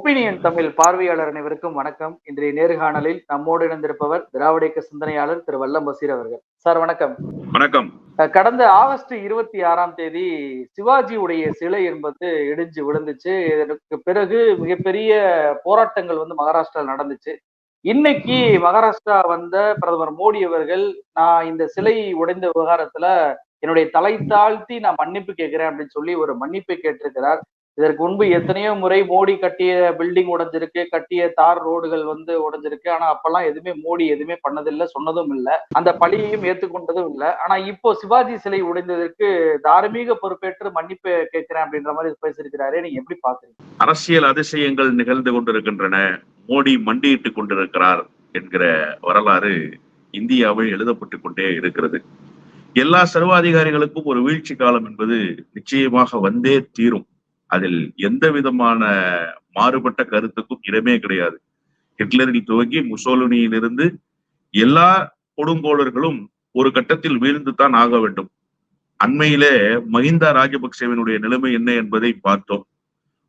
Opinion Tamil பார்வையாளர் அனைவருக்கும் வணக்கம். இன்றைய நேர்காணலில் நம்மோடு இணைந்திருப்பவர் திராவிட இயக்க சிந்தனையாளர் திரு வல்லம் பசீர் அவர்கள். சார் வணக்கம். வணக்கம். கடந்த ஆகஸ்ட் இருபத்தி ஆறாம் தேதி சிவாஜியுடைய சிலை என்பது இடிஞ்சு விழுந்துச்சு. இதற்கு பிறகு மிகப்பெரிய போராட்டங்கள் வந்து மகாராஷ்டிராவில் நடந்துச்சு. இன்னைக்கு மகாராஷ்டிரா வந்த பிரதமர் மோடி அவர்கள் நான் இந்த சிலை உடைந்த விவகாரத்துல என்னுடைய தலை தாழ்த்தி நான் மன்னிப்பு கேட்கிறேன் அப்படின்னு சொல்லி ஒரு மன்னிப்பை கேட்டிருக்கிறார். இதற்கு முன்பு எத்தனையோ முறை மோடி கட்டிய பில்டிங் உடஞ்சிருக்கு கட்டிய தார் ரோடுகள் வந்து உடைஞ்சிருக்கு. ஆனா அப்பெல்லாம் எதுவுமே மோடி எதுவுமே பண்ணதில்லை சொன்னதும் இல்லை. அந்த பழியையும் ஏற்றுக்கொண்டதும் இல்லை. ஆனா இப்போ சிவாஜி சிலை உடைந்ததற்கு தார்மீக பொறுப்பேற்று மன்னிப்பு கேட்கிறேன் அப்படின்ற மாதிரி பேசியிருக்கிறாரு. நீங்க எப்படி பாக்குறீங்க அரசியல் அதிசயங்கள் நிகழ்ந்து கொண்டிருக்கின்றன. மோடி மண்டியிட்டுக் கொண்டிருக்கிறார் என்கிற வரலாறு இந்தியாவில் எழுதப்பட்டு கொண்டே இருக்கிறது. எல்லா சர்வாதிகாரிகளுக்கும் ஒரு வீழ்ச்சி காலம் என்பது நிச்சயமாக வந்தே தீரும். அதில் எந்த விதமான மாறுபட்ட கருத்துக்கும் இடமே கிடையாது. ஹிட்லரில் துவங்கி முசோலினியிலிருந்து எல்லா கொடுங்கோளர்களும் ஒரு கட்டத்தில் வீழ்ந்து தான் ஆக வேண்டும். அண்மையிலே மஹிந்தா ராஜபக்சேவினுடைய நிலைமை என்ன என்பதை பார்த்தோம்.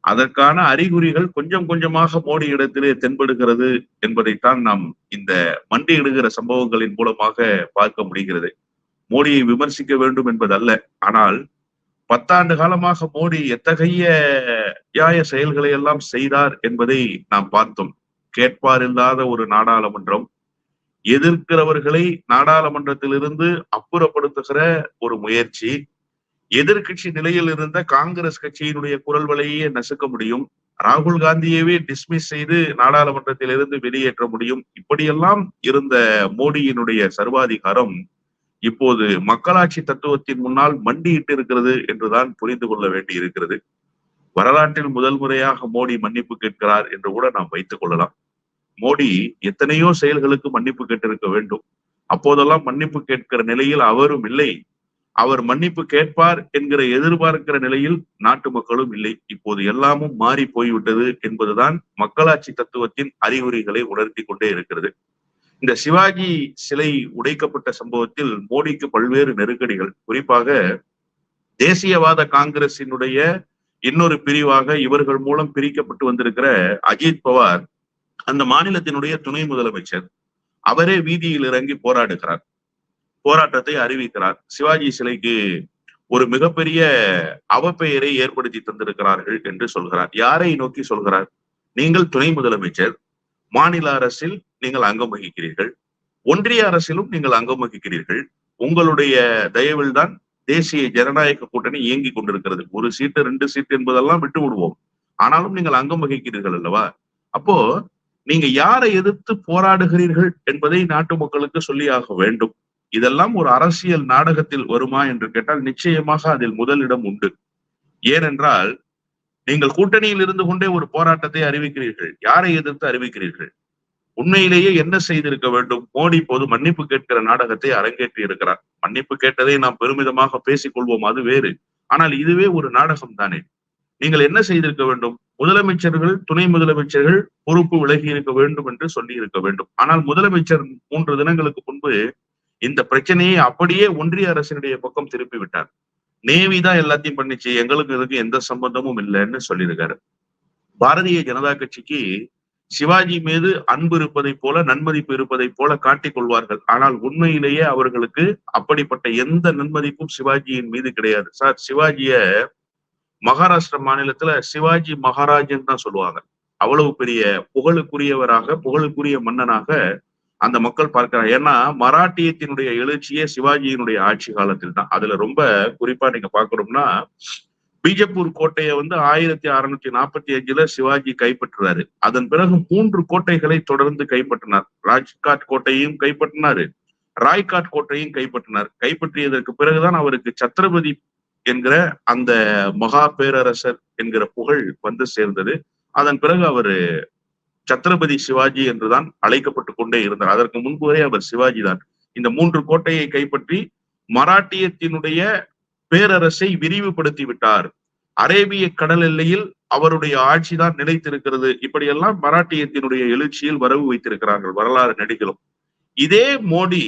அதற்கான அறிகுறிகள் கொஞ்சம் கொஞ்சமாக மோடி இடத்திலே தென்படுகிறது என்பதைத்தான் நாம் இந்த மண்டியிடுகிற சம்பவங்களின் மூலமாக பார்க்க முடிகிறது. மோடியை விமர்சிக்க வேண்டும் என்பதல்ல. ஆனால் பத்தாண்டு காலமாக மோடி எத்தகைய நியாய செயல்களை எல்லாம் செய்தார் என்பதை நாம் பார்த்தோம். கேட்பார் இல்லாத ஒரு நாடாளுமன்றம் எதிர்க்கிறவர்களை நாடாளுமன்றத்திலிருந்து அப்புறப்படுத்துகிற ஒரு முயற்சி எதிர்கட்சி நிலையில் இருந்த காங்கிரஸ் கட்சியினுடைய குரல் வலையே நசுக்க முடியும் ராகுல் காந்தியவே டிஸ்மிஸ் செய்து நாடாளுமன்றத்திலிருந்து வெளியேற்ற முடியும். இப்படியெல்லாம் இருந்த மோடியினுடைய சர்வாதிகாரம் இப்போது மக்களாட்சி தத்துவத்தின் முன்னால் மண்டியிட்டு இருக்கிறது என்றுதான் புரிந்து கொள்ள வேண்டி இருக்கிறது. வரலாற்றில் முதல் முறையாக மோடி மன்னிப்பு கேட்கிறார் என்று கூட நாம் வைத்துக் கொள்ளலாம். மோடி எத்தனையோ செயல்களுக்கு மன்னிப்பு கேட்டிருக்க வேண்டும். அப்போதெல்லாம் மன்னிப்பு கேட்கிற நிலையில் அவரும் இல்லை. அவர் மன்னிப்பு கேட்பார் என்கிற எதிர்பார்க்கிற நிலையில் நாட்டு மக்களும் இல்லை. இப்போது எல்லாமும் மாறி போய்விட்டது என்பதுதான் மக்களாட்சி தத்துவத்தின் அறிகுறிகளை உணர்த்தி கொண்டே இருக்கிறது. இந்த சிவாஜி சிலை உடைக்கப்பட்ட சம்பவத்தில் மோடிக்கு பல்வேறு நெருக்கடிகள். குறிப்பாக தேசியவாத காங்கிரசினுடைய இன்னொரு பிரிவாக இவர்கள் மூலம் பிரிக்கப்பட்டு வந்திருக்கிற அஜித் பவார் அந்த மாநிலத்தினுடைய துணை முதலமைச்சர். அவரே வீதியில் இறங்கி போராடுகிறார். போராட்டத்தை அறிவிக்கிறார். சிவாஜி சிலைக்கு ஒரு மிகப்பெரிய அவப்பெயரை ஏற்படுத்தி தந்திருக்கிறார்கள் என்று சொல்கிறார். யாரை நோக்கி சொல்கிறார்? நீங்கள் துணை முதலமைச்சர் மாநில அரசில் நீங்கள் அங்கம் வகிக்கிறீர்கள் ஒன்றிய அரசிலும் நீங்கள் அங்கம் வகிக்கிறீர்கள் உங்களுடைய தயவில் தான் தேசிய ஜனநாயக கூட்டணி இயங்கி கொண்டிருக்கிறது. ஒரு சீட்டு ரெண்டு சீட்டு என்பதெல்லாம் விட்டு விடுவோம். ஆனாலும் நீங்கள் அங்கம் வகிக்கிறீர்கள் அல்லவா? அப்போ நீங்க யாரை எதிர்த்து போராடுகிறீர்கள் என்பதை நாட்டு மக்களுக்கு சொல்லியாக வேண்டும். இதெல்லாம் ஒரு அரசியல் நாடகத்தில் வருமா என்று கேட்டால் நிச்சயமாக அதில் முதலிடம் உண்டு. ஏனென்றால் நீங்கள் கூட்டணியில் இருந்து கொண்டே ஒரு போராட்டத்தை அறிவிக்கிறீர்கள். யாரை எதிர்த்து அறிவிக்கிறீர்கள்? உண்மையிலேயே என்ன செய்திருக்க வேண்டும்? மோடி இப்போது மன்னிப்பு கேட்கிற நாடகத்தை அரங்கேற்றி இருக்கிறார். மன்னிப்பு கேட்டதை நாம் பெருமிதமாக பேசிக் கொள்வோம் அது வேறு. ஆனால் இதுவே ஒரு நாடகம் தானே? நீங்கள் என்ன செய்திருக்க வேண்டும்? முதலமைச்சர்கள் துணை முதலமைச்சர்கள் பொறுப்பு விலகி இருக்க வேண்டும் என்று சொல்லி இருக்க வேண்டும். ஆனால் முதலமைச்சர் மூன்று தினங்களுக்கு முன்பு இந்த பிரச்சனையை அப்படியே ஒன்றிய அரசினுடைய பக்கம் திருப்பி விட்டார். நேவி தான் எல்லாத்தையும் பண்ணிச்சு. எங்களுக்கு இதுக்கு எந்த சம்பந்தமும் இல்லைன்னு சொல்லியிருக்காரு. பாரதிய ஜனதா கட்சிக்கு சிவாஜி மீது அன்பு இருப்பதைப் போல நன்மதிப்பு இருப்பதைப் போல காட்டிக் கொள்வார்கள். ஆனால் உண்மையிலேயே அவர்களுக்கு அப்படிப்பட்ட எந்த நன்மதிப்பும் சிவாஜியின் மீது கிடையாது. சார் சிவாஜிய மகாராஷ்டிர மாநிலத்துல சிவாஜி மகாராஜன் தான் சொல்லுவாங்க. அவ்வளவு பெரிய புகழுக்குரியவராக புகழுக்குரிய மன்னனாக அந்த மக்கள் பார்க்கிறாங்க. ஏன்னா மராட்டியத்தினுடைய எழுச்சியே சிவாஜியினுடைய ஆட்சி காலத்தில் தான் அதுல ரொம்ப குறிப்பா நீங்க பாக்கணும்னா பீஜப்பூர் கோட்டையை வந்து ஆயிரத்தி அறுநூத்தி நாற்பத்தி அஞ்சுல சிவாஜி கைப்பற்றுறாரு. அதன் பிறகு மூன்று கோட்டைகளை தொடர்ந்து கைப்பற்றினார். ராஜ்காட் கோட்டையும் கைப்பற்றினாரு. ராய்காட் கோட்டையும் கைப்பற்றினார். கைப்பற்றியதற்கு பிறகுதான் அவருக்கு சத்ரபதி என்கிற அந்த மகா பேரரசர் என்கிற புகழ் வந்து சேர்ந்தது. அதன் பிறகு அவர் சத்ரபதி சிவாஜி என்றுதான் அழைக்கப்பட்டு கொண்டே இருந்தார். அதற்கு முன்பு வரை அவர் சிவாஜி தான். இந்த மூன்று கோட்டையை கைப்பற்றி மராட்டியத்தினுடைய பேரரசை விரிவுபடுத்தி விட்டார். அரேபிய கடல் எல்லையில் அவருடைய ஆட்சிதான் நிலைத்திருக்கிறது. இப்படியெல்லாம் மராட்டியத்தினுடைய எழுச்சியில் வரவு வைத்திருக்கிறார்கள் வரலாறு நடிகளும் இதே மோடி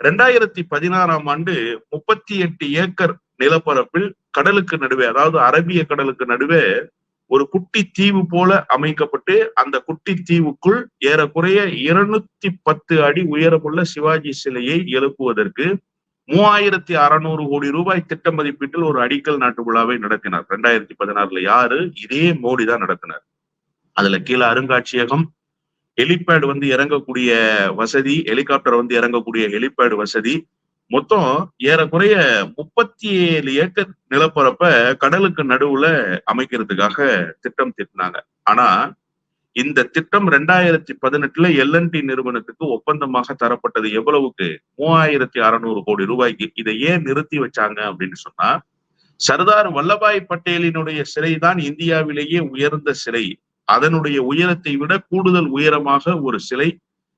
ரெண்டாயிரத்தி பதினாறாம் ஆண்டு முப்பத்தி எட்டு ஏக்கர் நிலப்பரப்பில் கடலுக்கு நடுவே அதாவது அரபிய கடலுக்கு நடுவே ஒரு குட்டி தீவு போல அமைக்கப்பட்டு அந்த குட்டி தீவுக்குள் ஏறக்குறைய இருநூத்தி பத்து அடி உயரமுள்ள சிவாஜி சிலையை எழுப்புவதற்கு மூவாயிரத்தி அறுநூறு கோடி ரூபாய் திட்ட மதிப்பீட்டில் ஒரு அடிக்கல் நாட்டு விழாவை நடத்தினார். ரெண்டாயிரத்தி பதினாறுல யாரு? இதே மோடி தான் நடத்தினார். அதுல கீழே அருங்காட்சியகம் ஹெலிபேட் வந்து இறங்கக்கூடிய வசதி ஹெலிகாப்டர் வந்து இறங்கக்கூடிய ஹெலிபேட் வசதி. மொத்தம் ஏறக்குறைய முப்பத்தி ஏழு ஏக்கர் நிலப்பரப்ப கடலுக்கு நடுவுல அமைக்கிறதுக்காக திட்டம் தீட்டினாங்க. ஆனா இந்த திட்டம் ரெண்டாயிரத்தி பதினெட்டுல எல்என்டி நிறுவனத்துக்கு ஒப்பந்தமாக தரப்பட்டது எவ்வளவுக்கு? மூவாயிரத்தி அறுநூறு கோடி ரூபாய்க்கு. இதை ஏன் நிறுத்தி வச்சாங்க அப்படின்னு சொன்னா சர்தார் வல்லபாய் பட்டேலினுடைய சிலை தான் இந்தியாவிலேயே உயர்ந்த சிலை அதனுடைய உயரத்தை விட கூடுதல் உயரமாக ஒரு சிலை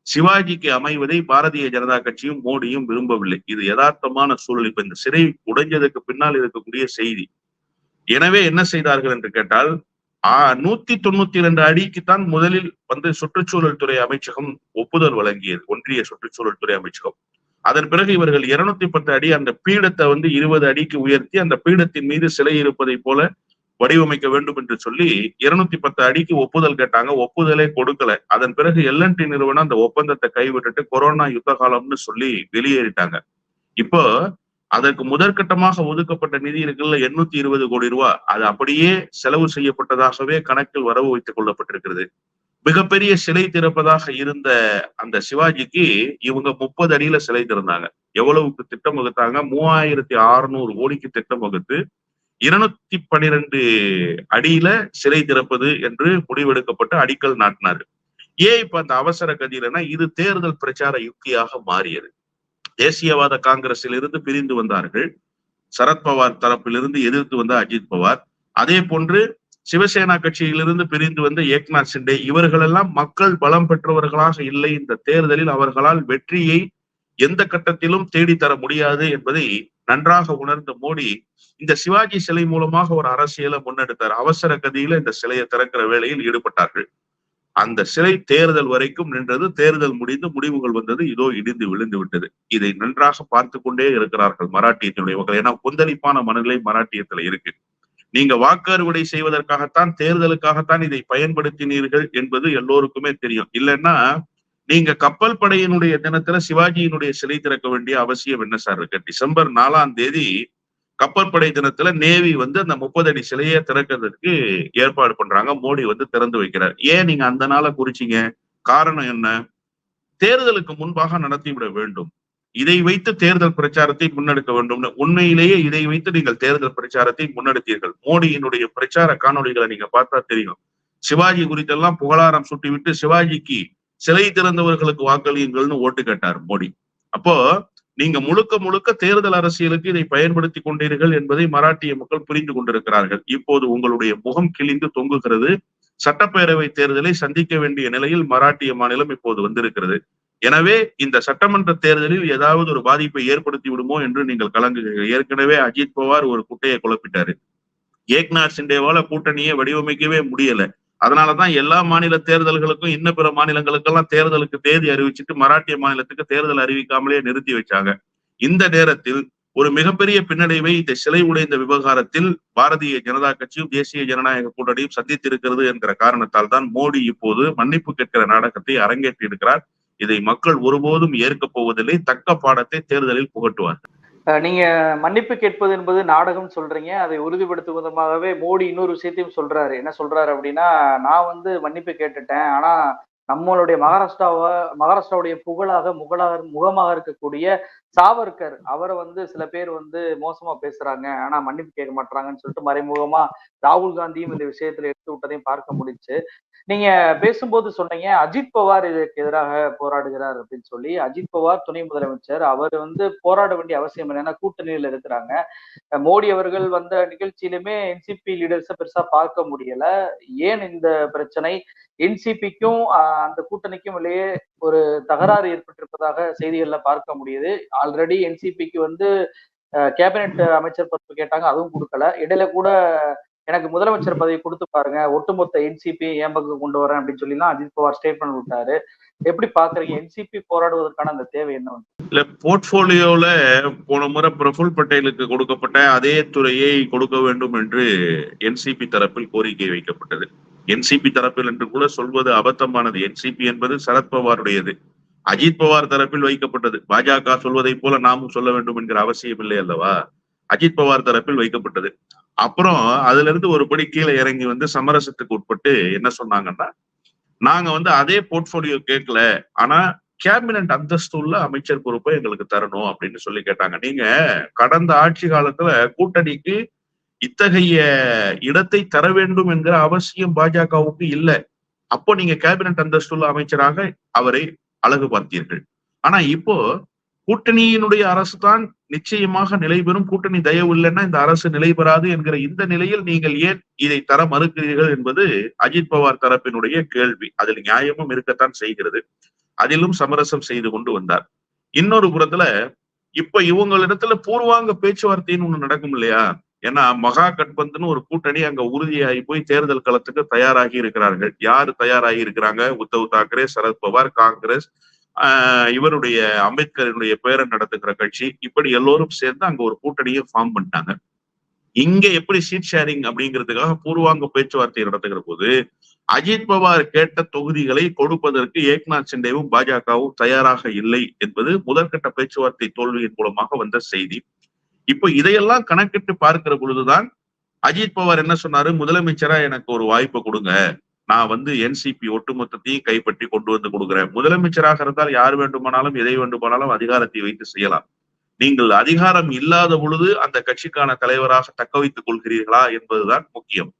சிவாஜிக்கு அமைவதை பாரதிய ஜனதா கட்சியும் மோடியும் விரும்பவில்லை. இது யதார்த்தமான சூழல். இப்ப இந்த சிறை உடைஞ்சதுக்கு பின்னால் இருக்கக்கூடிய செய்தி. எனவே என்ன செய்தார்கள் என்று கேட்டால் நூத்தி தொண்ணூத்தி இரண்டு அடிக்குத்தான் முதலில் வந்து சுற்றுச்சூழல் துறை அமைச்சகம் ஒப்புதல் வழங்கியது ஒன்றிய சுற்றுச்சூழல் துறை அமைச்சகம். அதன் பிறகு இவர்கள் இருநூத்தி பத்து அடி அந்த பீடத்தை வந்து இருபது அடிக்கு உயர்த்தி அந்த பீடத்தின் மீது சிலை இருப்பதை போல வடிவமைக்க வேண்டும் என்று சொல்லி இருநூத்தி பத்து அடிக்கு ஒப்புதல் கேட்டாங்க. ஒப்புதலே கொடுக்கல. அதன் பிறகு எல்என்டி நிறுவனம் அந்த ஒப்பந்தத்தை கைவிட்டுட்டு கொரோனா யுத்த காலம்னு சொல்லி வெளியேறிட்டாங்க. இப்போ அதற்கு முதற்கட்டமாக ஒதுக்கப்பட்ட நிதி இருக்குல்ல எண்ணூத்தி இருபது கோடி ரூபாய் அது அப்படியே செலவு செய்யப்பட்டதாகவே கணக்கில் வரவு வைத்துக் கொள்ளப்பட்டிருக்கிறது. மிகப்பெரிய சிலை திறப்பதாக இருந்த அந்த சிவாஜிக்கு இவங்க முப்பது அடியில சிலை திறந்தாங்க. எவ்வளவுக்கு திட்டம் வகுத்தாங்க? மூவாயிரத்தி அறுநூறு கோடிக்கு திட்டம் வகுத்து இருநூத்தி பனிரெண்டு அடியில சிலை திறப்பது என்று முடிவெடுக்கப்பட்டு அடிக்கல் நாட்டினார். ஏன் இப்ப அந்த அவசர கதியிலனா இது தேர்தல் பிரச்சார யுக்தியாக மாறியது. தேசியவாத காங்கிரஸில் இருந்து பிரிந்து வந்தார்கள். சரத்பவார் தரப்பிலிருந்து எதிர்த்து வந்த அஜித் பவார். அதே போன்று சிவசேனா கட்சியிலிருந்து பிரிந்து வந்த ஏக்நாத் சிண்டே இவர்களெல்லாம் மக்கள் பலம் பெற்றவர்களாக இல்லை. இந்த தேர்தலில் அவர்களால் வெற்றியை எந்த கட்டத்திலும் தேடித்தர முடியாது என்பதை நன்றாக உணர்ந்த மோடி இந்த சிவாஜி சிலை மூலமாக ஒரு அரசியலை முன்னெடுத்தார். அவசர கதியில இந்த சிலையை திறக்கிற வேலையில் ஈடுபட்டார்கள். அந்த சிலை தேர்தல் வரைக்கும் நின்றது தேர்தல் முடிந்து முடிவுகள் வந்தது இதோ இடிந்து விழுந்து விட்டது. இதை நன்றாக பார்த்து கொண்டே இருக்கிறார்கள் மராட்டியத்தினுடைய மக்கள். ஏன்னா கொந்தளிப்பான மனநிலை மராட்டியத்துல இருக்கு. நீங்க வாக்கு அறுவடை செய்வதற்காகத்தான் தேர்தலுக்காகத்தான் இதை பயன்படுத்தினீர்கள் என்பது எல்லோருக்குமே தெரியும். இல்லைன்னா நீங்க கப்பல் படையினுடைய தினத்துல சிவாஜியினுடைய சிலை திறக்க வேண்டிய அவசியம் என்ன சார் இருக்கு? டிசம்பர் நாலாம் தேதி கப்பற்படை தினத்துல நேவி வந்து அந்த முப்பது அடி சிலையை திறக்கிறதுக்கு ஏற்பாடு பண்றாங்க. மோடி வந்து திறந்து வைக்கிறார். ஏன் நீங்க அந்த நாளை குறிச்சிங்க? காரணம் என்ன? தேர்தலுக்கு முன்பாக நடத்திவிட வேண்டும். இதை வைத்து தேர்தல் பிரச்சாரத்தை முன்னெடுக்க வேண்டும் உண்மையிலேயே இதை வைத்து நீங்கள் தேர்தல் பிரச்சாரத்தை முன்னெடுத்தீர்கள். மோடியினுடைய பிரச்சார காணொலிகளை நீங்க பார்த்தா தெரியும். சிவாஜி குறித்தெல்லாம் புகழாரம் சுட்டிவிட்டு சிவாஜிக்கு சிலை திறந்தவர்களுக்கு வாக்களியுங்கள்னு ஓட்டு கேட்டார் மோடி. அப்போ நீங்க முழுக்க முழுக்க தேர்தல் அரசியலுக்கு இதை பயன்படுத்தி கொண்டீர்கள் என்பதை மராட்டிய மக்கள் புரிந்து கொண்டிருக்கிறார்கள். இப்போது உங்களுடைய முகம் கிழிந்து தொங்குகிறது. சட்டப்பேரவை தேர்தலை சந்திக்க வேண்டிய நிலையில் மராட்டிய மாநிலம் இப்போது வந்திருக்கிறது. எனவே இந்த சட்டமன்ற தேர்தலில் ஏதாவது ஒரு பாதிப்பை ஏற்படுத்தி விடுமோ என்று நீங்கள் கலங்குகிறீர்கள். ஏற்கனவே அஜித் பவார் ஒரு குட்டையை குழப்பிட்டாரு. ஏக்நாத் சிண்டேவால கூட்டணியை வடிவமைக்கவே முடியல. அதனாலதான் எல்லா மாநில தேர்தல்களுக்கும் இன்ன பிற மாநிலங்களுக்கெல்லாம் தேர்தலுக்கு தேதி அறிவிச்சுட்டு மராட்டிய மாநிலத்துக்கு தேர்தல் அறிவிக்காமலே நிறுத்தி வச்சாங்க. இந்த நேரத்தில் ஒரு மிகப்பெரிய பின்னடைவை இந்த சிலை உடைந்த விவகாரத்தில் பாரதிய ஜனதா கட்சியும் தேசிய ஜனநாயக கூட்டணியும் சந்தித்திருக்கிறது என்கிற காரணத்தால் தான் மோடி இப்போது மன்னிப்பு கேட்கிற நாடகத்தை அரங்கேற்றி இருக்கிறார் இதை மக்கள் ஒருபோதும் ஏற்கப் போவதில்லை. தக்க பாடத்தை தேர்தலில் புகட்டுவார் நீங்க மன்னிப்பு கேட்பது என்பது நாடகம் சொல்றீங்க. அதை உறுதிப்படுத்தும் விதமாகவே மோடி இன்னொரு விஷயத்தையும் சொல்றாரு. என்ன சொல்றாரு அப்படின்னா நான் வந்து மன்னிப்பு கேட்டுட்டேன். ஆனா நம்மளுடைய மகாராஷ்டிராவை மகாராஷ்டிராவுடைய புகழாக முகலாக முகமாக இருக்கக்கூடிய சாவர்கர் அவரை வந்து சில பேர் வந்து மோசமா பேசுறாங்க. ஆனா மன்னிப்பு கேட்க மாட்டாங்கன்னு சொல்லிட்டு மறைமுகமா ராகுல் காந்தியும் இந்த விஷயத்துல எடுத்து விட்டதையும் பார்க்க முடிச்சு நீங்க பேசும்போது சொன்னீங்க அஜித் பவார் இதற்கு எதிராக போராடுகிறார் அப்படின்னு சொல்லி. அஜித் பவார் துணை முதலமைச்சர். அவர் வந்து போராட வேண்டிய அவசியம் என்னன்னா கூட்டணியில் இருக்கிறாங்க. மோடி அவர்கள் வந்த நிகழ்ச்சியிலுமே என்சிபி லீடர்ஸை பெருசா பார்க்க முடியல. ஏன் இந்த பிரச்சனை? என்சிபிக்கும் அந்த கூட்டணிக்கும் இடையே ஒரு தகராறு ஏற்பட்டிருப்பதாக செய்திகள்ல பார்க்க முடியுது. ஆல்ரெடி என்சிபிக்கு வந்து கேபினெட் அமைச்சர் பொறுப்பு கேட்டாங்க. அதுவும் கொடுக்கல. இடையில கூட எனக்கு முதலமைச்சர் பதவி கொடுத்து பாருங்க. ஒட்டுமொத்த என்சிபி என் பக்கம் கொண்டு வரேன் அப்படின்னு சொல்லி தான் அஜித் பவார் ஸ்டேட்மெண்ட் விட்டாரு. எப்படி பாக்குறீங்க என்சிபி போராடுவதற்கான அந்த தேவை என்ன வந்து? இல்ல போர்ட்போலியோல போன முறை பிரபுல் பட்டேலுக்கு கொடுக்கப்பட்ட அதே துறையை கொடுக்க வேண்டும் என்று என்சிபி தரப்பில் கோரிக்கை வைக்கப்பட்டது. என்சிபி தரப்பில் என்று கூட சொல்வது அபத்தமானது. என்சிபி என்பது சரத்பவாருடையது அஜித் பவார் தரப்பில் வைக்கப்பட்டது. பாஜக சொல்வதை போல நாமும் சொல்ல வேண்டும் என்கிற அவசியம் இல்லை அல்லவா? அஜித் பவார் தரப்பில் வைக்கப்பட்டது. அப்புறம் அதுல இருந்து ஒரு படி கீழே இறங்கி வந்து சமரசத்துக்கு உட்பட்டு என்ன சொன்னாங்கன்னா நாங்க வந்து அதே போர்ட்போலியோ கேட்கல ஆனா கேபினட் அந்தஸ்து உள்ள அமைச்சர் பொறுப்பை எங்களுக்கு தரணும் அப்படின்னு சொல்லி கேட்டாங்க. நீங்க கடந்த ஆட்சி காலத்துல கூட்டணிக்கு இத்தகைய இடத்தை தர வேண்டும் என்கிற அவசியம் பாஜகவுக்கு இல்லை. அப்போ நீங்க கேபினட் அந்தஸ்துள்ள அமைச்சராக அவரை அழகு பார்த்தீர்கள் ஆனா இப்போ கூட்டணியினுடைய அரசு தான் நிச்சயமாக நிலைபெறும் கூட்டணி தயவு இல்லைன்னா இந்த அரசு நிலைபெறாது என்கிற இந்த நிலையில் நீங்கள் ஏன் இதை தர மறுக்கிறீர்கள் என்பது அஜித் பவார் தரப்பினுடைய கேள்வி. அதில் நியாயமும் இருக்கத்தான் செய்கிறது. அதிலும் சமரசம் செய்து கொண்டு வந்தார். இன்னொரு புறத்துல இப்ப இவங்களிடத்துல பூர்வாங்க பேச்சுவார்த்தைன்னு ஒண்ணு நடக்கும் இல்லையா? ஏன்னா மகா கட்பந்துன்னு ஒரு கூட்டணி அங்க உறுதியாகி போய் தேர்தல் களத்துக்கு தயாராகி இருக்கிறார்கள். யாரு தயாராகி இருக்கிறாங்க? உத்தவ் தாக்கரே சரத்பவார் காங்கிரஸ் இவருடைய அம்பேத்கரினுடைய பேரை நடத்துகிற கட்சி இப்படி எல்லோரும் சேர்ந்து அங்க ஒரு கூட்டணியை ஃபார்ம் பண்ணிட்டாங்க. இங்க எப்படி சீட் ஷேரிங் அப்படிங்கிறதுக்காக பூர்வாங்க பேச்சுவார்த்தை நடத்துகிற போது அஜித் பவார் கேட்ட தொகுதிகளை கொடுப்பதற்கு ஏக்நாத் சிண்டேவும் பாஜகவும் தயாராக இல்லை என்பது முதற்கட்ட பேச்சுவார்த்தை தோல்வியின் மூலமாக வந்த செய்தி. இப்போ இதையெல்லாம் கணக்கிட்டு பார்க்கிற பொழுதுதான் அஜித் பவார் என்ன சொன்னாரு? முதலமைச்சரா எனக்கு ஒரு வாய்ப்பு கொடுங்க. நான் வந்து என்சிபி ஒட்டுமொத்தத்தையும் கைப்பற்றி கொண்டு வந்து கொடுக்குறேன். முதலமைச்சராக இருந்தால் யார் வேண்டுமானாலும் எதை வேண்டுமானாலும் அதிகாரத்தை வைத்து செய்யலாம். நீங்கள் அதிகாரம் இல்லாத பொழுது அந்த கட்சிக்கான தலைவராக தக்க வைத்துக் கொள்கிறீர்களா என்பதுதான் முக்கியம்.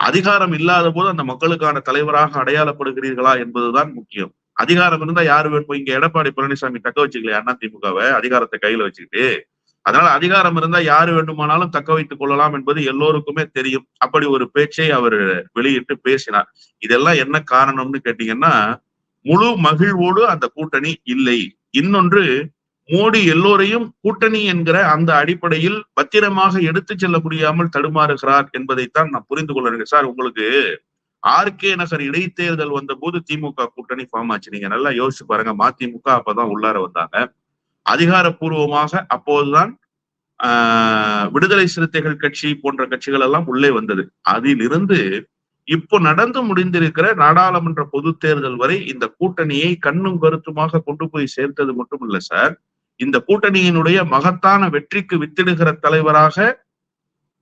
அதிகாரம் இல்லாத போது அந்த மக்களுக்கான தலைவராக அடையாளப்படுகிறீர்களா என்பதுதான் முக்கியம். அதிகாரம் இருந்தா யாரு வேணும் இங்க எடப்பாடி பழனிசாமி தக்க வச்சுக்கலையா அண்ணா திமுகவை? அதிகாரத்தை கையில வச்சுக்கிட்டு அதனால அதிகாரம் இருந்தா யாரு வேண்டுமானாலும் தக்க வைத்துக் கொள்ளலாம் என்பது எல்லோருக்குமே தெரியும். அப்படி ஒரு பேச்சை அவர் வெளியிட்டு பேசினார். இதெல்லாம் என்ன காரணம்னு கேட்டீங்கன்னா முழு மகிழ்வோடு அந்த கூட்டணி இல்லை. இன்னொன்று மோடி எல்லோரையும் கூட்டணி என்கிற அந்த அடிப்படையில் பத்திரமாக எடுத்து செல்ல முடியாமல் தடுமாறுகிறார் என்பதைத்தான் நான் புரிந்து கொள்றேன் சார் உங்களுக்கு ஆர்கே நகர் இடைத்தேர்தல் வந்த போது திமுக கூட்டணி ஃபார்ம் ஆச்சு. நீங்க நல்லா யோசிச்சு பாருங்க. மதிமுக அப்பதான் உள்ளார வந்தாங்க. அதிகாரப்பூர்வமாக அப்போதுதான் ஆஹ் விடுதலை சிறுத்தைகள் கட்சி போன்ற கட்சிகள் எல்லாம் உள்ளே வந்தது. அதிலிருந்து இப்போ நடந்து முடிந்திருக்கிற நாடாளுமன்ற பொது தேர்தல் வரை இந்த கூட்டணியை கண்ணும் கருத்துமாக கொண்டு போய் சேர்த்தது மட்டும் சார். இந்த கூட்டணியினுடைய மகத்தான வெற்றிக்கு வித்திடுகிற தலைவராக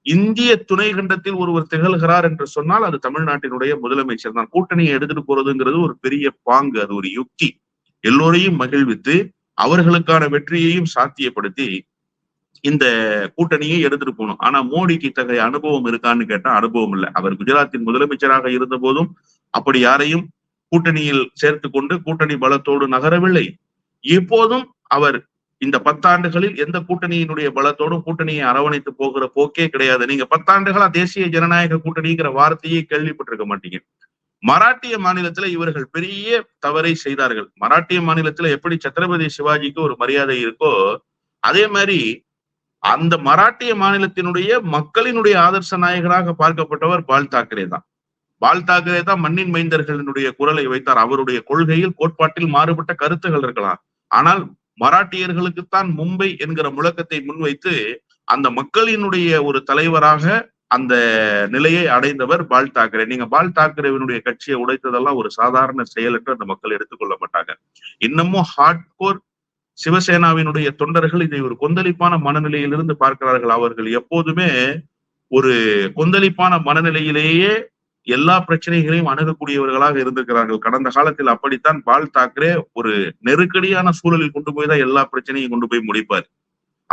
இந்திய துணை கண்டத்தில் ஒருவர் திகழ்கிறார் என்று சொன்னால் அது தமிழ்நாட்டினுடைய முதலமைச்சர் தான். கூட்டணியை எடுத்துட்டு போறதுங்கிறது ஒரு பெரிய பாங்கு அது ஒரு யுக்தி. எல்லோரையும் மகிழ்வித்து அவர்களுக்கான வெற்றியையும் சாத்தியப்படுத்தி இந்த கூட்டணியை எடுத்துட்டு போகணும். ஆனா மோடிக்கு இத்தகைய அனுபவம் இருக்கான்னு கேட்டா அனுபவம் இல்லை. அவர் குஜராத்தின் முதலமைச்சராக இருந்த போதும் அப்படி யாரையும் கூட்டணியில் சேர்த்து கொண்டு கூட்டணி பலத்தோடு நகரவில்லை. இப்போதும் அவர் இந்த பத்தாண்டுகளில் எந்த கூட்டணியினுடைய பலத்தோடும் கூட்டணியை அரவணைத்து போகிற போக்கே கிடையாது. நீங்க பத்தாண்டுகளா தேசிய ஜனநாயக கூட்டணிங்கிற வார்த்தையே கேள்விப்பட்டிருக்க மாட்டீங்க. மராட்டிய மாநிலத்துல இவர்கள் பெரிய தவறை செய்தார்கள். மராட்டிய மாநிலத்துல எப்படி சத்ரபதி சிவாஜிக்கு ஒரு மரியாதை இருக்கோ அதே மாதிரி அந்த மராட்டிய மாநிலத்தினுடைய மக்களினுடைய ஆதர்ச நாயகராக பார்க்கப்பட்டவர் பால் தாக்கரே தான். பால் தாக்கரே தான் மண்ணின் மைந்தர்களினுடைய குரலை வைத்தார். அவருடைய கொள்கையில் கோட்பாட்டில் மாறுபட்ட கருத்துகள் இருக்கலாம். ஆனால் மராட்டியர்களுக்குத்தான் மும்பை என்கிற முழக்கத்தை முன்வைத்து அந்த மக்களினுடைய ஒரு தலைவராக அந்த நிலையை அடைந்தவர் பால் தாக்கரே. நீங்க பால் தாக்கரேவினுடைய கட்சியை உடைத்ததெல்லாம் ஒரு சாதாரண செயல் என்று அந்த மக்கள் எடுத்துக்கொள்ள மாட்டாங்க. இன்னமும் ஹார்ட்கோர் சிவசேனாவினுடைய தொண்டர்கள் இதை ஒரு கொந்தளிப்பான மனநிலையிலிருந்து பார்க்கிறார்கள். அவர்கள் எப்போதுமே ஒரு கொந்தளிப்பான மனநிலையிலேயே எல்லா பிரச்சனைகளையும் அணுகக்கூடியவர்களாக இருந்திருக்கிறார்கள். கடந்த காலத்தில் அப்படித்தான் பால் தாக்கரே ஒரு நெருக்கடியான சூழலில் கொண்டு போய் தான் எல்லா பிரச்சனையும் கொண்டு போய் முடிப்பார்.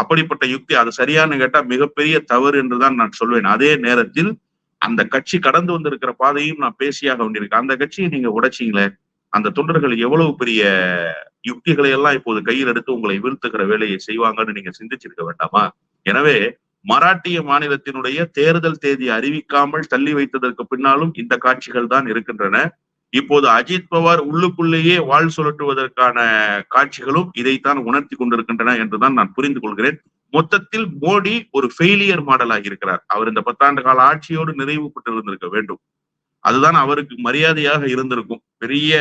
அப்படிப்பட்ட யுக்தி அது சரியான கேட்டா மிகப்பெரிய தவறு என்றுதான் நான் சொல்வேன். அதே நேரத்தில் அந்த கட்சி கடந்து வந்திருக்கிற பாதையும் நான் பேசியாக வேண்டியிருக்கேன் அந்த கட்சியை நீங்க உடைச்சிங்களே அந்த தொண்டர்கள் எவ்வளவு பெரிய யுக்திகளை எல்லாம் இப்போது கையில் எடுத்து உங்களை வீழ்த்துகிற வேலையை செய்வாங்கன்னு நீங்க சிந்திச்சிருக்க வேண்டாமா? எனவே மராட்டிய மாநிலத்தினுடைய தேர்தல் தேதி அறிவிக்காமல் தள்ளி வைத்ததற்கு பின்னாலும் இந்த காட்சிகள் தான் இருக்கின்றன. இப்போது அஜித் பவார் உள்ளுக்குள்ளேயே வாழ் சுழற்றுவதற்கான காட்சிகளும் இதைத்தான் உணர்த்தி கொண்டிருக்கின்றன என்றுதான் நான் புரிந்து கொள்கிறேன். மொத்தத்தில் மோடி ஒரு ஃபெயிலியர் மாடலாக இருக்கிறார். அவர் இந்த பத்தாண்டு கால ஆட்சியோடு நிறைவு பெற்றிருந்திருக்க வேண்டும். அதுதான் அவருக்கு மரியாதையாக இருந்திருக்கும். பெரிய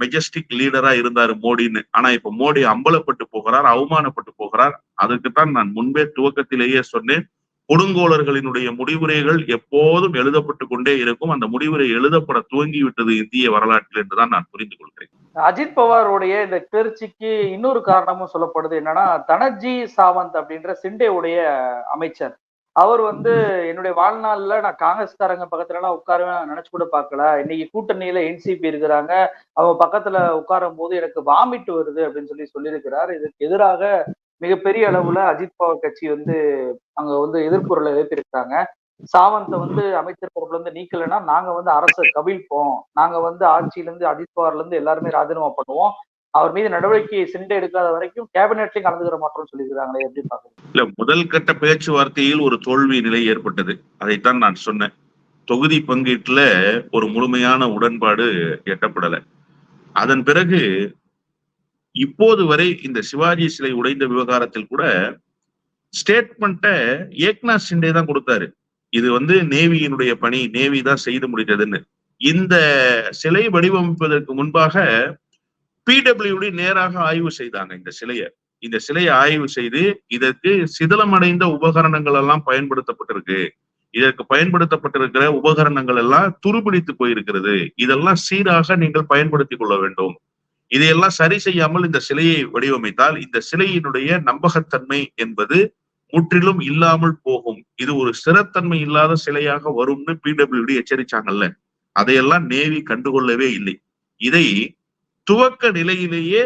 மெஜஸ்டிக் லீடரா இருந்தாரு மோடின்னு. ஆனா இப்ப மோடி அம்பலப்பட்டு போகிறார் அவமானப்பட்டு போகிறார். அதுக்குத்தான் நான் முன்பே துவக்கத்திலேயே சொன்னேன். கொடுங்கோலர்களினுடைய முடிவுரைகள் எப்போதும் எழுதப்பட்டு கொண்டே இருக்கும். அந்த முடிவுரை எழுதப்பட துவங்கி விட்டது இந்திய வரலாற்றில் என்றுதான் நான் புரிந்து கொள்கிறேன். அஜித் பவாருடைய இந்த கிளர்ச்சிக்கு இன்னொரு காரணமும் சொல்லப்படுது என்னன்னா தனஜி சாவந்த் அப்படின்ற சிண்டேவுடைய அமைச்சர். அவர் வந்து என்னுடைய வாழ்நாள்ல நான் காங்கிரஸ்காரங்க பக்கத்துல எல்லாம் உட்காருவேன் நினைச்சு கூட பார்க்கல. இன்னைக்கு கூட்டணியில என்சிபி இருக்கிறாங்க. அவங்க பக்கத்துல உட்காரும் போது எனக்கு வாமிட் வருது அப்படின்னு சொல்லி சொல்லியிருக்கிறார். இதுக்கு எதிராக மிகப்பெரிய அளவுல அஜித் பவார் கட்சி வந்து அங்க வந்து எதிர்ப்புறலை எழுப்பியிருக்காங்க சாவந்த வந்து அமைச்சர் பொறுப்புல இருந்து நீக்கலைன்னா நாங்க வந்து அரசை கவிழ்ப்போம் நாங்க வந்து ஆட்சியில இருந்து அஜித் பவார்ல இருந்து எல்லாருமே ராஜினாமா பண்ணுவோம். அவர் மீது நடவடிக்கை சென்று எடுக்காத வரைக்கும் கேபினெட்லயும் கலந்துக்கிற மாட்டோம்னு சொல்லியிருக்காங்களே எப்படி பாக்குறீங்க இல்ல முதல் கட்ட பேச்சுவார்த்தையில் ஒரு தோல்வி நிலை ஏற்பட்டது. அதைத்தான் நான் சொன்னேன். தொகுதி பங்கீட்டுல ஒரு முழுமையான உடன்பாடு எட்டப்படல. அதன் பிறகு இப்போது வரை இந்த சிவாஜி சிலை உடைந்த விவகாரத்தில் கூட ஸ்டேட்மெண்ட்டை ஏக்நாத் சிண்டே தான் கொடுத்தாரு. இது வந்து நேவியினுடைய பணி நேவி தான் செய்து முடித்ததுன்னு. இந்த சிலை வடிவமைப்பதற்கு முன்பாக பிடபிள்யூடி நேராக ஆய்வு செய்தாங்க இந்த சிலையை. இந்த சிலையை ஆய்வு செய்து இதற்கு சிதலமடைந்த உபகரணங்கள் எல்லாம் பயன்படுத்தப்பட்டிருக்கு. இதற்கு பயன்படுத்தப்பட்டிருக்கிற உபகரணங்கள் எல்லாம் துருபிடித்து போயிருக்கிறது. இதெல்லாம் சீராக நீங்கள் பயன்படுத்திக் கொள்ள வேண்டும். இதையெல்லாம் சரி செய்யாமல் இந்த சிலையை வடிவமைத்தால் இந்த சிலையினுடைய நம்பகத்தன்மை என்பது முற்றிலும் இல்லாமல் போகும். இது ஒரு ஸ்திரத்தன்மை இல்லாத சிலையாக வரும்னு பிடபிள்யூடி எச்சரிச்சாங்கல்ல. அதையெல்லாம் நேவி கண்டுகொள்ளவே இல்லை. இதை துவக்க நிலையிலேயே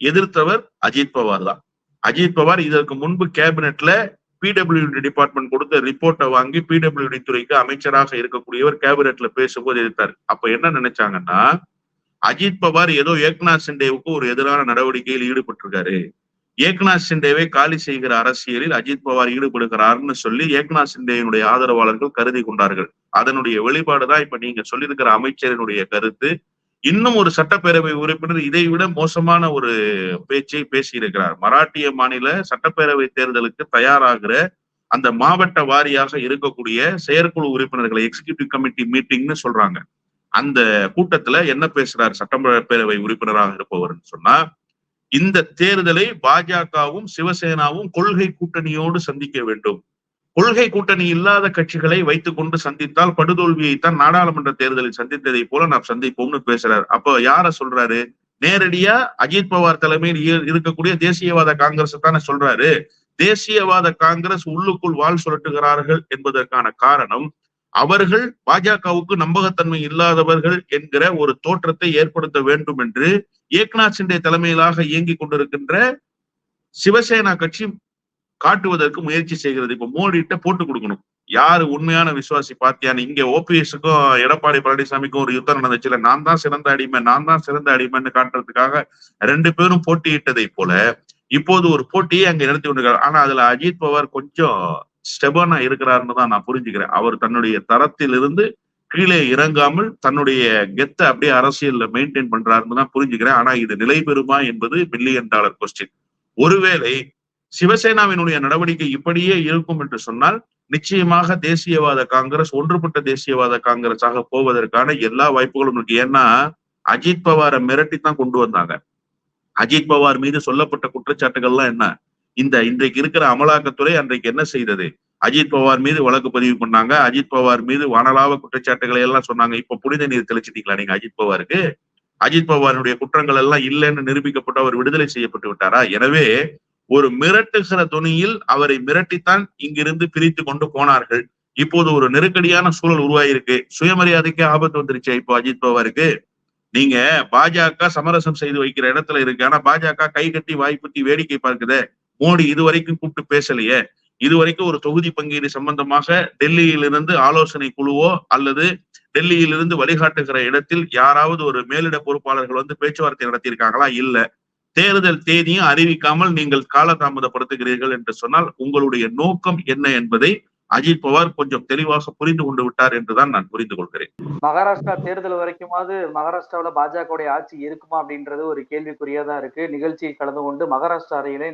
எதிர்த்தவர் அஜித் பவார் தான். அஜித் பவார் இதற்கு முன்பு கேபினெட்ல பிடபிள்யூடி டிபார்ட்மெண்ட் கொடுத்த ரிப்போர்ட்டை வாங்கி பிடபிள்யூடி துறைக்கு அமைச்சராக இருக்கக்கூடியவர் கேபினெட்ல பேசும்போது எதிர்த்தார். அப்ப என்ன நினைச்சாங்கன்னா அஜித் பவார் ஏதோ ஏக்நாத் சிண்டேவுக்கு ஒரு எதிரான நடவடிக்கையில் ஈடுபட்டிருக்காரு. ஏக்நாத் சிண்டேவை காலி செய்கிற அரசியலில் அஜித் பவார் ஈடுபடுகிறார்னு சொல்லி ஏக்நாத் சிண்டேயினுடைய ஆதரவாளர்கள் கருதி கொண்டார்கள். அதனுடைய வெளிப்பாடுதான் இப்ப நீங்க சொல்லியிருக்கிற அமைச்சரினுடைய கருத்து. இன்னும் ஒரு சட்டப்பேரவை உறுப்பினர் இதை விட மோசமான ஒரு பேச்சை பேசியிருக்கிறார். மராட்டிய மாநில சட்டப்பேரவை தேர்தலுக்கு தயாராகிற அந்த மாவட்ட வாரியாக இருக்கக்கூடிய செயற்குழு உறுப்பினர்களை எக்ஸிகியூட்டிவ் கமிட்டி மீட்டிங்னு சொல்றாங்க. அந்த கூட்டத்துல என்ன பேசுறார்? பேரவை உறுப்பினராக இருப்பவர்னு சொன்னா இந்த தேர்தலை பாஜகவும் சிவசேனாவும் கொள்கை கூட்டணியோடு சந்திக்க வேண்டும். கொள்கை கூட்டணி இல்லாத கட்சிகளை வைத்துக் கொண்டு சந்தித்தால் படுதோல்வியைத்தான் நாடாளுமன்ற தேர்தலில் சந்தித்ததை போல நாம் சந்திப்போம்னு பேசுறாரு. அப்ப யார சொல்றாரு? நேரடியா அஜித் பவார் தலைமையில் இருக்கக்கூடிய தேசியவாத காங்கிரஸ் தானே சொல்றாரு. தேசியவாத காங்கிரஸ் உள்ளுக்குள் வாழ் சுழட்டுகிறார்கள் என்பதற்கான காரணம் அவர்கள் பாஜகவுக்கு நம்பகத்தன்மை இல்லாதவர்கள் என்கிற ஒரு தோற்றத்தை ஏற்படுத்த வேண்டும் என்று ஏக்நாத் சிண்டே தலைமையிலாக இயங்கிக் கொண்டிருக்கின்ற சிவசேனா கட்சி காட்டுவதற்கு முயற்சி செய்கிறது. இப்ப மோடிட்ட போட்டு கொடுக்கணும். யாரு உண்மையான விசுவாசி பாத்தியான்னு இங்க ஓபிஎஸ்க்கும் எடப்பாடி பழனிசாமிக்கும் ஒரு யுத்தம் நடந்துச்சுல நான் தான் சிறந்த அடிமை நான் தான் சிறந்த அடிமைன்னு காட்டுறதுக்காக ரெண்டு பேரும் போட்டியிட்டதை போல இப்போது ஒரு போட்டியை அங்க நடத்தி கொண்டிருக்காரு ஆனா அதுல அஜித் பவார் கொஞ்சம் ஸ்டெபனா இருக்கிறாருன்னு தான் நான் புரிஞ்சுக்கிறேன். அவர் தன்னுடைய தரத்திலிருந்து கீழே இறங்காமல் தன்னுடைய கெத்த அப்படியே அரசியல்ல மெயின்டைன் பண்றாருன்னு தான் புரிஞ்சுக்கிறேன். ஆனா இது நிலை பெறுமா என்பது மில்லியன் டாலர் கொஸ்டின் ஒருவேளை சிவசேனாவினுடைய நடவடிக்கை இப்படியே இருக்கும் என்று சொன்னால் நிச்சயமாக தேசியவாத காங்கிரஸ் ஒன்றுபட்ட தேசியவாத காங்கிரஸாக போவதற்கான எல்லா வாய்ப்புகளும் இருக்கு. ஏன்னா அஜித் பவாரை மிரட்டித்தான் கொண்டு வந்தாங்க. அஜித் பவார் மீது சொல்லப்பட்ட குற்றச்சாட்டுகள்லாம் என்ன? இந்த இன்றைக்கு இருக்கிற அமலாக்கத்துறை அன்றைக்கு என்ன செய்தது? அஜித் பவார் மீது வழக்கு பதிவு பண்ணாங்க. அஜித் பவார் மீது வானலாவ குற்றச்சாட்டுகளை எல்லாம் சொன்னாங்க. இப்ப புனித நீர் தெளிச்சிட்டீங்களா நீங்க அஜித் பவாருக்கு? அஜித் பவாருடைய குற்றங்கள் எல்லாம் இல்லைன்னு நிரூபிக்கப்பட்டு அவர் விடுதலை செய்யப்பட்டு விட்டாரா? எனவே ஒரு மிரட்டுகிற துணியில் அவரை மிரட்டித்தான் இங்கிருந்து பிரித்து கொண்டு போனார்கள். இப்போது ஒரு நெருக்கடியான சூழல் உருவாயிருக்கு. சுயமரியாதைக்கு ஆபத்து வந்துருச்சு இப்போ அஜித் பவாருக்கு. நீங்க பாஜக சமரசம் செய்து வைக்கிற இடத்துல இருக்கு. ஆனா பாஜக கை கட்டி வாய்ப்புத்தி வேடிக்கை பார்க்குதே. மோடி இதுவரைக்கும் கூப்பிட்டு பேசலையே. இதுவரைக்கும் ஒரு தொகுதி பங்கீடு சம்பந்தமாக டெல்லியிலிருந்து ஆலோசனை குழுவோ அல்லது டெல்லியிலிருந்து வழிகாட்டுகிற இடத்தில் யாராவது ஒரு மேலிட பொறுப்பாளர்கள் வந்து பேச்சுவார்த்தை நடத்தியிருக்காங்களா? இல்ல. தேர்தல் தேதியும் அறிவிக்காமல் நீங்கள் காலதாமதப்படுத்துகிறீர்கள் என்று சொன்னால் உங்களுடைய நோக்கம் என்ன என்பதை அஜித் பவார் கொஞ்சம் தெளிவாக புரிந்து கொண்டு விட்டார் என்றுதான் நான் புரிந்து கொள்கிறேன். மகாராஷ்டிரா தேர்தல் வரைக்குமாவது மகாராஷ்டிராவில பாஜகவுடைய ஆட்சி இருக்குமா அப்படின்றது ஒரு கேள்விக்குறியா தான் இருக்கு. நிகழ்ச்சியை கலந்து கொண்டு மகாராஷ்டிரா அறையிலே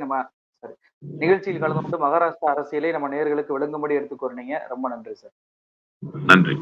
சார். நிகழ்ச்சியில் கலந்து கொண்டு மகாராஷ்டிரா அரசியலை நம்ம நேர்களுக்கு விளங்கும்படி எடுத்துக்கொறீங்க ரொம்ப நன்றி சார். நன்றி.